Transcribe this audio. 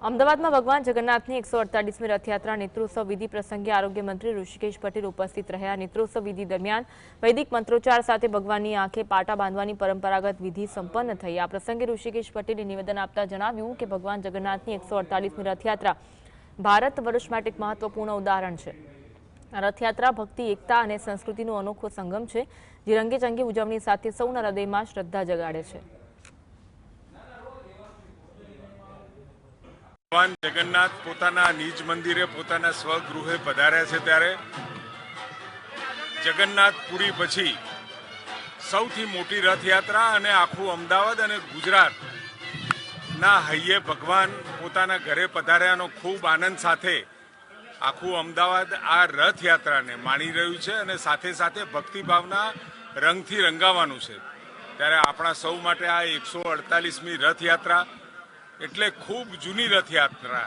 અમદાવાદમાં ભગવાન જગન્નાથની એકસો અડતાલીસમી રથયાત્રા નેત્રોત્સવ વિધિ પ્રસંગે આરોગ્ય મંત્રી ઋષિકેશ પટેલ ઉપસ્થિત રહ્યા. નેત્રોત્સવ વિધિ દરમિયાન વૈદિક મંત્રોચ્ચાર સાથે ભગવાનની આંખે પાટા બાંધવાની પરંપરાગત વિધિ સંપન્ન થઈ. આ પ્રસંગે ઋષિકેશ પટેલે નિવેદન આપતા જણાવ્યું કે ભગવાન જગન્નાથની એકસો અડતાલીસમી રથયાત્રા ભારત વર્ષ માટે એક મહત્વપૂર્ણ ઉદાહરણ છે. રથયાત્રા ભક્તિ, એકતા અને સંસ્કૃતિનો અનોખો સંગમ છે, જે રંગેચંગી ઉજવણી સાથે સૌના હૃદયમાં શ્રદ્ધા જગાડે છે. ભગવાન જગન્નાથ પોતાના નિજ મંદિરે પોતાના સ્વગૃહે પધાર્યા છે ત્યારે જગન્નાથપુરી પછી સૌથી મોટી રથયાત્રા અને આખું અમદાવાદ અને ગુજરાત ના હૈયે ભગવાન પોતાના ઘરે પધાર્યાનો ખૂબ આનંદ સાથે આખું અમદાવાદ આ રથયાત્રાને માણી રહ્યું છે અને સાથે સાથે ભક્તિભાવના રંગથી રંગાવાનું છે. ત્યારે આપણા સૌ માટે આ એકસો અડતાલીસમી રથયાત્રા એટલે ખૂબ જૂની રથયાત્રા.